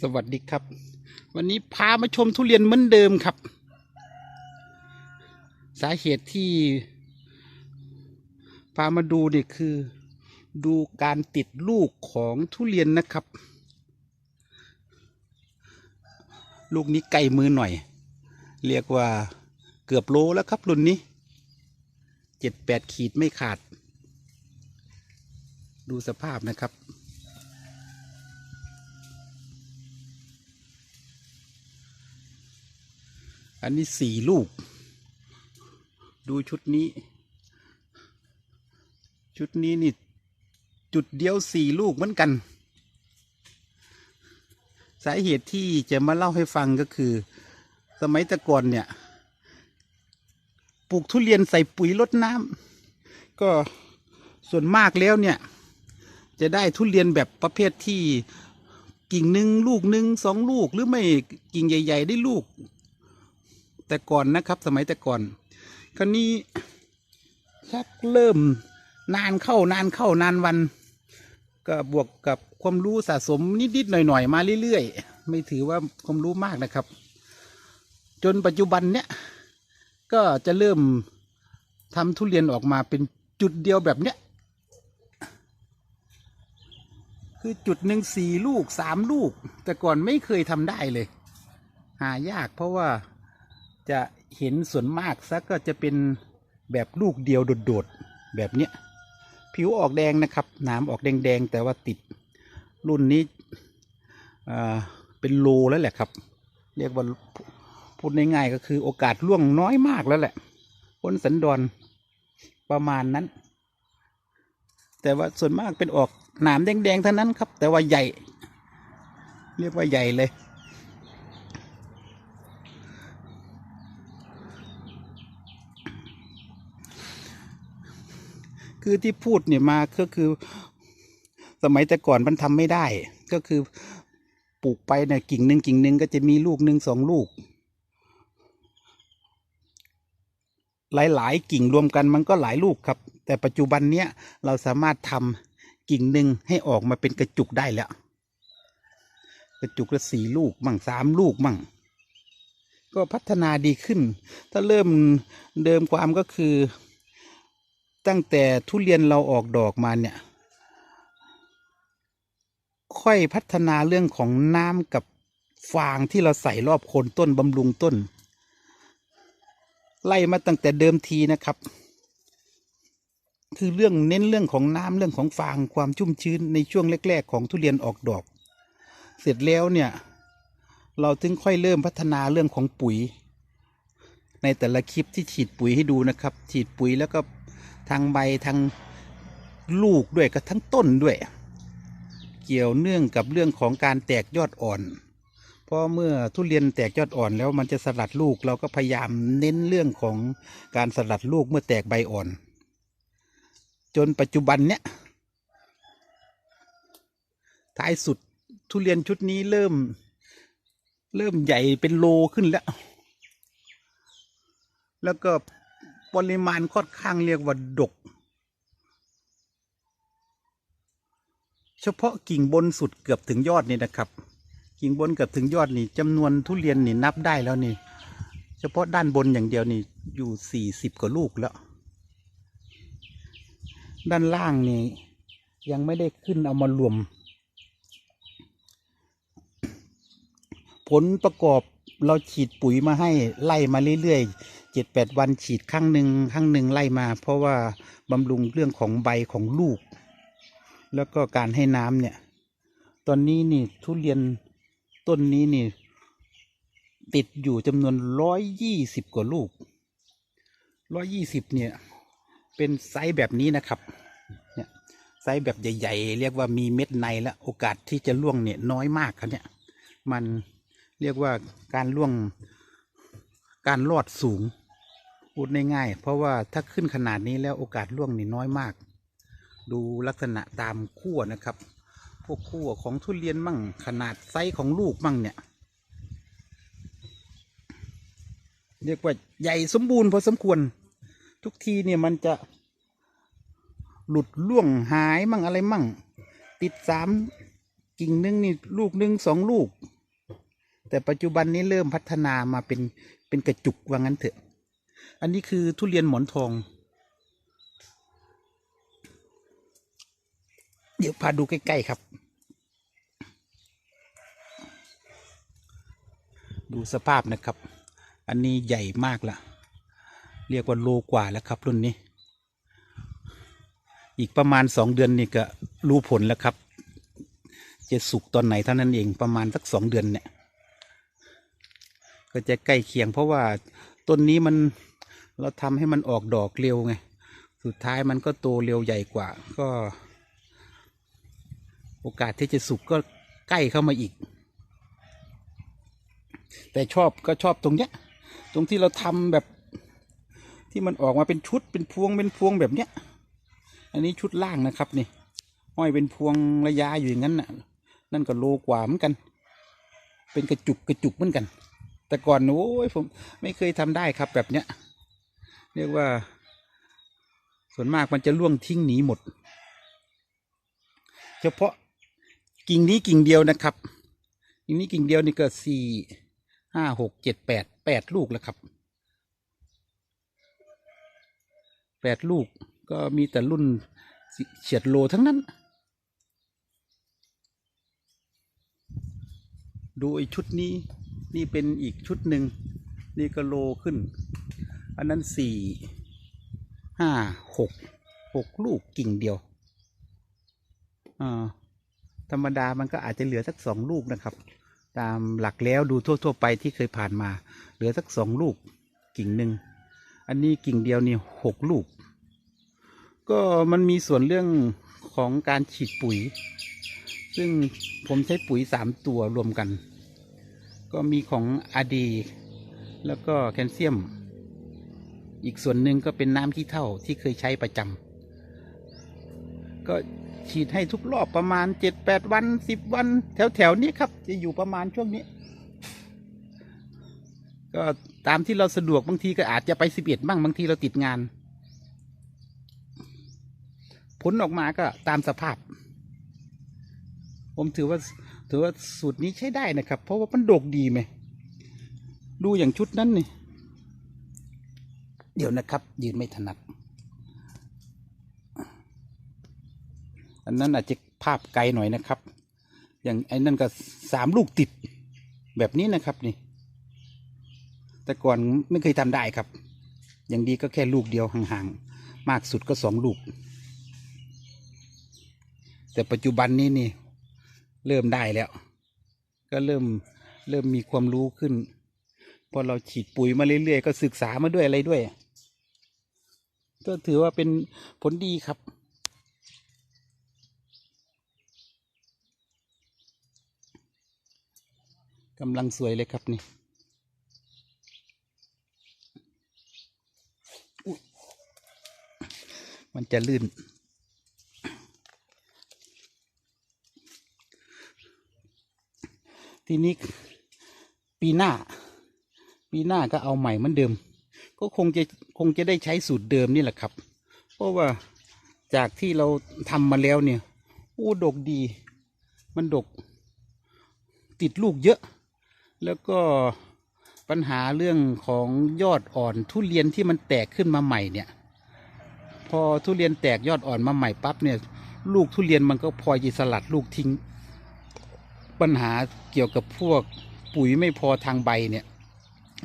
สวัสดีครับ วันนี้พามาชมทุเรียนเหมือนเดิมครับ สาเหตุที่พามาดูเนี่ยคือ ดูการติดลูกของทุเรียนนะครับ ลูกนี้ไกลมือหน่อย เรียกว่าเกือบโลแล้วครับรุ่นนี้เจ็ดแปดขีดไม่ขาด ดูสภาพนะครับ อันนี้สี่ลูก ดูชุดนี้ ชุดนี้นี่ จุดเดียวสี่ลูกเหมือนกัน สาเหตุที่จะมาเล่าให้ฟังก็คือ สมัยต่ก่อนเนี่ย ปลูกทุเรียนใส่ปุ๋ยลดน้ำก็ส่วนมากแล้วเนี่ย จะได้ทุเรียนแบบประเภทที่กิ่งหนึ่งลูกหนึ่งสองลูกหรือไม่กิ่งใหญ่ ๆ ได้ลูก แต่ก่อนนะครับสมัยแต่ก่อนคราวนี้ชักเริ่มนานเข้านานเข้านานวัน ก็บวกกับความรู้สะสมนิดๆหน่อยๆมาเรื่อยๆ ไม่ถือว่าความรู้มากนะครับ จนปัจจุบันเนี้ยก็จะเริ่มทำทุเรียนออกมาเป็นจุดเดียวแบบเนี้ยคือจุดหนึ่งสี่ลูกสามลูก แต่ก่อนไม่เคยทำได้เลย หายากเพราะว่า จะเห็นส่วนมากซะก็จะเป็นแบบลูกเดียวโดดๆแบบเนี้ยผิวออกแดงนะครับหนามออกแดงๆ แต่ว่าติดรุ่นนี้เป็นโลแล้วแหละครับ เรียกว่าพูดง่ายๆก็คือโอกาสล่วงน้อยมากแล้วแหละพ้นสันดอนประมาณนั้น แต่ว่าส่วนมากเป็นออกหนามแดงๆเท่านั้นครับ แต่ว่าใหญ่ เรียกว่าใหญ่เลย คือที่พูดเนี่ยมาก็คือ สมัยแต่ก่อนมันทำไม่ได้ ก็คือปลูกไปเนี่ยกิ่งหนึ่งกิ่งหนึ่งก็จะมีลูกหนึ่งสองลูก หลาย ๆ กิ่งรวมกันมันก็หลายลูกครับ แต่ปัจจุบันเนี้ยเราสามารถทำกิ่งหนึ่งให้ออกมาเป็นกระจุกได้แล้ว กระจุกละสี่ลูกมั่งสามลูกมั่ง ก็พัฒนาดีขึ้น ถ้าเริ่มเดิมความก็คือ ตั้งแต่ทุเรียนเราออกดอกมาเนี่ย ค่อยพัฒนาเรื่องของน้ำกับฟางที่เราใส่รอบโคนต้นบำรุงต้น ไล่มาตั้งแต่เดิมทีนะครับ คือเรื่องเน้นเรื่องของน้ำเรื่องของฟางความชุ่มชื้นในช่วงแรก ๆ ของทุเรียนออกดอก เสร็จแล้วเนี่ย เราถึงค่อยเริ่มพัฒนาเรื่องของปุ๋ย ในแต่ละคลิปที่ฉีดปุ๋ยให้ดูนะครับ ฉีดปุ๋ยแล้วก็ ทางใบทางลูกด้วยกับทั้งต้นด้วย เกี่ยวเนื่องกับเรื่องของการแตกยอดอ่อน เพราะเมื่อทุเรียนแตกยอดอ่อนแล้วมันจะสลัดลูกเราก็พยายามเน้นเรื่องของการสลัดลูกเมื่อแตกใบอ่อน จนปัจจุบันเนี้ยท้ายสุดทุเรียนชุดนี้เริ่ม เริ่มใหญ่เป็นโลขึ้นแล้ว แล้วก็ ปริมาณค่อนข้างเรียกว่าดก เฉพาะกิ่งบนสุดเกือบถึงยอดนี่นะครับ กิ่งบนเกือบถึงยอดนี่จำนวนทุเรียนนี่นับได้แล้วนี่ เฉพาะด้านบนอย่างเดียวนี่อยู่สี่สิบกว่าลูกแล้ว ด้านล่างนี่ยังไม่ได้ขึ้นเอามารวม ผลประกอบเราฉีดปุ๋ยมาให้ไล่มาเรื่อยๆ จ็ดแปดวันฉีดครั้งหนึ่งครั้งหนึ่งไล่มา เพราะว่าบำรุงเรื่องของใบของลูก แล้วก็การให้น้ำเนี่ย ตอนนี้นี่ทุเรียนต้นนี้นี่ ติดอยู่จำนวนร้อยยี่สิบกว่าลูกร้อยยี่สิบเนี่ย เป็นไซส์แบบนี้นะครับเนี่ยไซส์แบบใหญ่ ๆ เรียกว่ามีเม็ดในแล้วโอกาสที่จะล่วงเนี่ยน้อยมากครับเนี่ย มันเรียกว่าการล่วงการรอดสูง พูดง่ายๆ เพราะว่าถ้าขึ้นขนาดนี้แล้วโอกาสล่วงนี่น้อยมาก ดูลักษณะตามขั้วนะครับ พวกขั้วของทุเรียนมั่งขนาดไซส์ของลูกมั่งเนี่ย เรียกว่าใหญ่สมบูรณ์พอสมควร ทุกทีเนี่ยมันจะหลุดล่วงหายมั่งอะไรมั่ง ติดสามกิ่งหนึงนี่ลูกหนึ่งสองลูก แต่ปัจจุบันนี้เริ่มพัฒนามาเป็นเป็นกระจุกว่างั้นเถอะ อันนี้คือทุเรียนหมอนทอง เดี๋ยวพาดูใกล้ ๆ ครับ ดูสภาพนะครับ อันนี้ใหญ่มากละเรียกว่าโลกว่าแล้วครับรุ่นนี้ อีกประมาณสองเดือนนี่ก็รู้ผลแล้วครับ จะสุกตอนไหนเท่านั้นเองประมาณสักสองเดือนเนี่ย ก็จะใกล้เคียงเพราะว่าต้นนี้มัน เราทำให้มันออกดอกเร็วไง สุดท้ายมันก็โตเร็วใหญ่กว่า ก็ โอกาสที่จะสุกก็ใกล้เข้ามาอีก แต่ชอบก็ชอบตรงเนี้ย ตรงที่เราทำแบบที่มันออกมาเป็นชุดเป็นพวงเป็นพวงแบบเนี้ย อันนี้ชุดล่างนะครับนี่ห้อยเป็นพวงระยะอยู่อย่างนั้นน่ะ นั่นก็โลกว่าเหมือนกัน เป็นกระจุกกระจุกเหมือนกัน แต่ก่อนโอ้ยผมไม่เคยทำได้ครับแบบเนี้ย เรียกว่า ส่วนมากมันจะล่วงทิ้งหนีหมด เฉพาะกิ่งนี้กิ่งเดียวนะครับกิ่งนี้กิ่งเดียวนี่ก็สี่ห้าหกเจ็ดแปดแปดลูกแล้วครับแปดลูกก็มีแต่รุ่นเฉียดโลทั้งนั้น ดูไอ้ชุดนี้นี่เป็นอีกชุดหนึ่งนี่ก็โลขึ้น อันนั้นสี่ห้าหกหกลูกกิ่งเดียวอ่าธรรมดามันก็อาจจะเหลือสักสองลูกนะครับ ตามหลักแล้วดูทั่ว ๆ ไปที่เคยผ่านมา เหลือสักสองลูกกิ่งหนึ่งอันนี้กิ่งเดียวนี่หกลูก ก็มันมีส่วนเรื่องของการฉีดปุ๋ย ซึ่งผมใช้ปุ๋ยสามตัวรวมกัน ก็มีของอาดี แล้วก็แคลเซียม อีกส่วนหนึ่งก็เป็นน้ำที่เท่าที่เคยใช้ประจำก็ฉีดให้ทุกรอบประมาณเจ็ดแปดวันสิบวัน แถวแถวๆนี้ครับ จะอยู่ประมาณช่วงนี้ ก็ตามที่เราสะดวกบางทีก็อาจจะไปสิบเอ็ดบ้างบางทีเราติดงาน ผลออกมาก็ตามสภาพ ผมถือว่าถือว่าสูตรนี้ใช้ได้นะครับ เพราะว่ามันโดกดีไหม ดูอย่างชุดนั้นนี่ เดี๋ยวนะครับ ยืนไม่ถนัด อันนั้นอาจจะภาพไกลหน่อยนะครับ อย่างไอ้นั่นก็สามลูกติดแบบนี้นะครับนี่ แต่ก่อนไม่เคยทำได้ครับ อย่างดีก็แค่ลูกเดียวห่างๆ มากสุดก็สองลูก แต่ปัจจุบันนี้นี่เริ่มได้แล้ว ก็เริ่มเริ่มมีความรู้ขึ้นพอเราฉีดปุ๋ยมาเรื่อยๆ ก็ศึกษามาด้วยอะไรด้วย ก็ถือว่าเป็นผลดีครับ กำลังสวยเลยครับนี่มันจะลื่น ทีนี้ปีหน้า ปีหน้าก็เอาใหม่เหมือนเดิม ก็คงจะคงจะได้ใช้สูตรเดิมนี่แหละครับ เพราะว่าจากที่เราทำมาแล้วเนี่ยโอ้ดกดี มันดกติดลูกเยอะ แล้วก็ปัญหาเรื่องของยอดอ่อนทุเรียนที่มันแตกขึ้นมาใหม่เนี่ย พอทุเรียนแตกยอดอ่อนมาใหม่ปั๊บเนี่ย ลูกทุเรียนมันก็พลอยจะสลัดลูกทิ้ง ปัญหาเกี่ยวกับพวกปุ๋ยไม่พอทางใบเนี่ย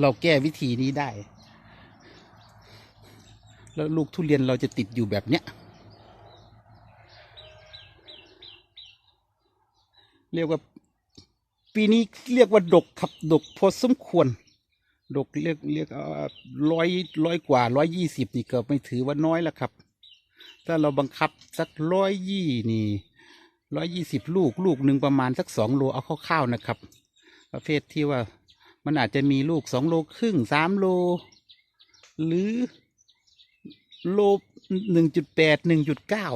เราแก้วิธีนี้ได้ แล้วลูกทุเรียนเราจะติดอยู่แบบเนี้ย เรียกว่าปีนี้เรียกว่าดกครับดกพอสมควร ดกเรียกเรียกร้อยร้อยกว่าร้อยยี่สิบนี่เก็ไม่ถือว่าน้อยแล้วครับ ถ้าเราบังคับสักร้อยยี่นี่ร้อยยี่สิบลูกลูกหนึ่งประมาณสักสองโลเอาคร่าวๆนะครับ ประเภทที่ว่ามันอาจจะมีลูกสองโลครึ่งสามโล หรือ โลหนึ่งจุดแปดหนึ่งจุดเก้า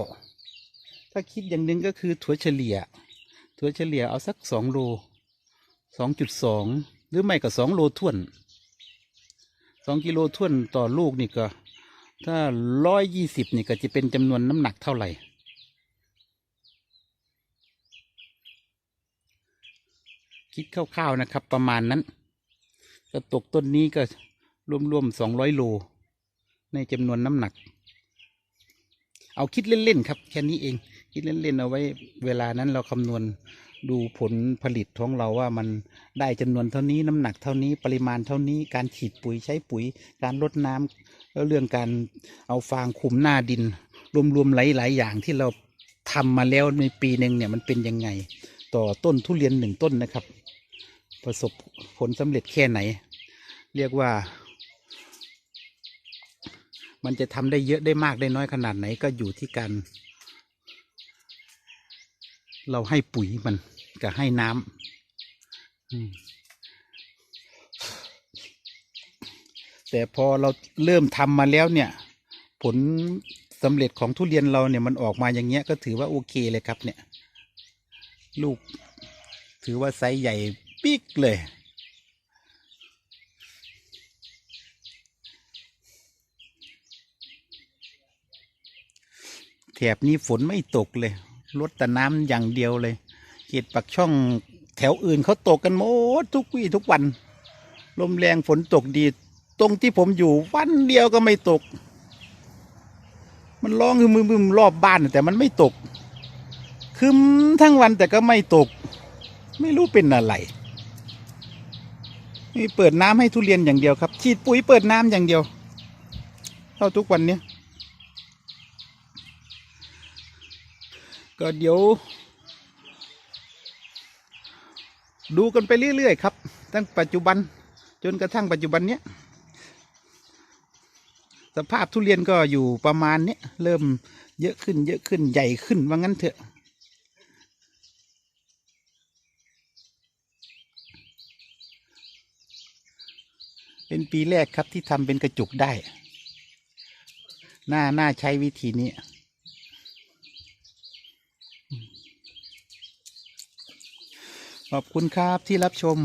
ถ้าคิดอย่างหนึ่งก็คือถั่วเฉลี่ย ถั่วเฉลี่ยเอาสักสองโลสองจุดสองหรือไม่ก็สองโลท่วนสองกิโลท่วนต่อลูกนี่ก็ ถ้าร้อยยี่สิบนี่ก็จะเป็นจำนวนน้ำหนักเท่าไหร่ คิดคร่าวๆนะครับประมาณนั้น ก็ตกต้นนี้ก็รวมๆสองร้อยโล ในจำนวนน้ำหนัก เอาคิดเล่นๆครับ แค่นี้เอง คิดเล่นๆเอาไว้ เวลานั้นเราคำนวณดูผลผลิตของเราว่ามันได้จำนวนเท่านี้น้ำหนักเท่านี้ปริมาณเท่านี้การฉีดปุ๋ยใช้ปุ๋ย การลดน้ำแล้วเรื่องการเอาฟางคุมหน้าดิน รวมๆหลายๆอย่างที่เราทำมาแล้วในปีหนึ่งเนี่ยมันเป็นยังไง ต่อต้นทุเรียนหนึ่งต้นนะครับ ประสบผลสำเร็จแค่ไหน เรียกว่า มันจะทำได้เยอะได้มากได้น้อยขนาดไหนก็อยู่ที่การ เราให้ปุ๋ยมันกับให้น้ำแต่พอเราเริ่มทำมาแล้วเนี่ย ผลสำเร็จของทุเรียนเราเนี่ยมันออกมาอย่างเงี้ยก็ถือว่าโอเคเลยครับเนี่ย ลูก ถือว่าไซส์ใหญ่ปิ๊กเลย แถบนี้ฝนไม่ตกเลยลดแต่น้ำอย่างเดียวเลยเขตปักช่องแถวอื่นเขาตกกันหมดทุกวี่ทุกวัน ลมแรงฝนตกดี ตรงที่ผมอยู่วันเดียวก็ไม่ตก มันร้องคือมือมรอบบ้านแต่มันไม่ตกคืมทั้งวันแต่ก็ไม่ตก ไม่รู้เป็นอะไรมีเปิดน้ำให้ทุเรียนอย่างเดียวครับฉีดปุ๋ยเปิดน้ำอย่างเดียวเท่าทุกวันเนี้ย ก็เดี๋ยว ดูกันไปเรื่อย ๆ ครับ ตั้งปัจจุบันจนกระทั่งปัจจุบันเนี้ยสภาพทุเรียนก็อยู่ประมาณเนี้ยเริ่มเยอะขึ้นเยอะขึ้นใหญ่ขึ้นว่างั้นเถอะ เป็นปีแรกครับที่ทำเป็นกระจุกได้ น่า น่าใช้วิธีนี้ ขอบคุณครับที่รับชม